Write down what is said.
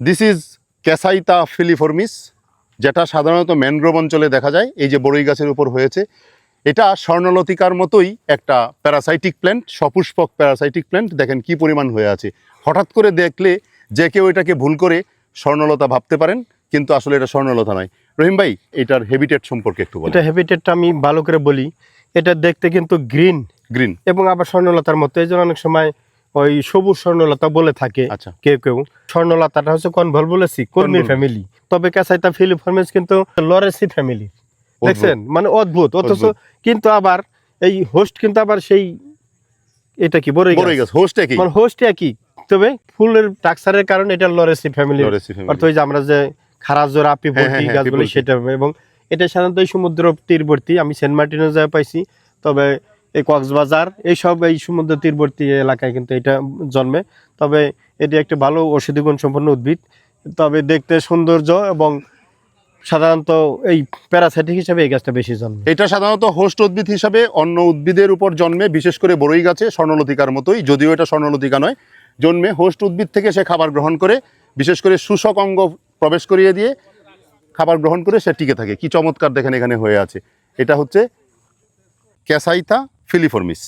This is ক্যাসাইতা ফিলিফর্মিস যেটা সাধারণত mangrove অঞ্চলে দেখা যায়। এই যে বড়ই গাছের উপর হয়েছে। এটা স্বর্ণলতিকার মতোই একটা প্যারাসাইটিক প্ল্যান্ট সপুষ্পক প্যারাসাইটিক প্ল্যান্ট দেখেন কি পরিমাণ হয়ে আছে। হঠাৎ করে দেখলে যে কেউ এটাকে ভুল করে স্বর্ণলতা ভাবতে পারেন কিন্তু আসলে এটা স্বর্ণলতা নয়। রহিম ভাই এটার হেবিটেট সম্পর্কে একটু বলেন। এটা হ্যাবিটেটটা আমি ভালো করে বলি। এটা দেখতে কিন্তু গ্রিন গ্রিন এবং আবার স্বর্ণলতার মতো। এই জন্য অনেক সময় ওই সবুজ স্বর্ণলতা বলে থাকে আচ্ছা। কেউ কেউ। স্বর্ণলতাটা হচ্ছে কনভল বলেছি কর্মীর কনভলভ। ফ্যামিলি তবে ক্যাসাইতা ফিলিফর্মিস কিন্তু লরেসি ফ্যামিলি দেখছেন? মানে অদ্ভুত অথচ কিন্তু আবার এই হোস্ট কিন্তু আবার সেই এটা কি বড়ই গাছ। হোস্ট একই। মানে হোস্ট একই। তবে ফুলের টাক্সারের কারণে এটা লরেসি ফ্যামিলি। অর্থাৎ ওই যে আমরা যে খারাজোর আপি হ্যাঁ, বলতি গাছ বলি সেটা এবং এটা সাধারণত সমুদ্র তীরবর্তী আমি সেন্ট মার্টিনও যায় পাইছি। তবে এই কক্সবাজার, এইসব, এই সমুদ্র তীরবর্তী এলাকায় কিন্তু এটা জন্মে। তবে এটি একটি ভালো ঔষধি গুণ সম্পন্ন উদ্ভিদ। তবে দেখতে সৌন্দর্য এবং সাধারণত এই প্যারাসাইটিক হিসাবে এই গাছটা বেশি জন্মে। এটা সাধারণত হোস্ট উদ্ভিদ হিসাবে অন্য উদ্ভিদের উপর জন্মে, বিশেষ করে বড়ই গাছে, স্বর্ণলতিকার মতোই, যদিও এটা স্বর্ণলতিকা নয়। জন্মে হোস্ট উদ্ভিদ থেকে সে খাবার গ্রহণ করে, বিশেষ করে শোষক অঙ্গ প্রবেশ করিয়ে দিয়ে খাবার গ্রহণ করে সে টিকে থাকে। কি চমৎকার দেখেন এখানে হয়ে আছে। এটা হচ্ছে ক্যাসাইথা ফিলিফর্মিস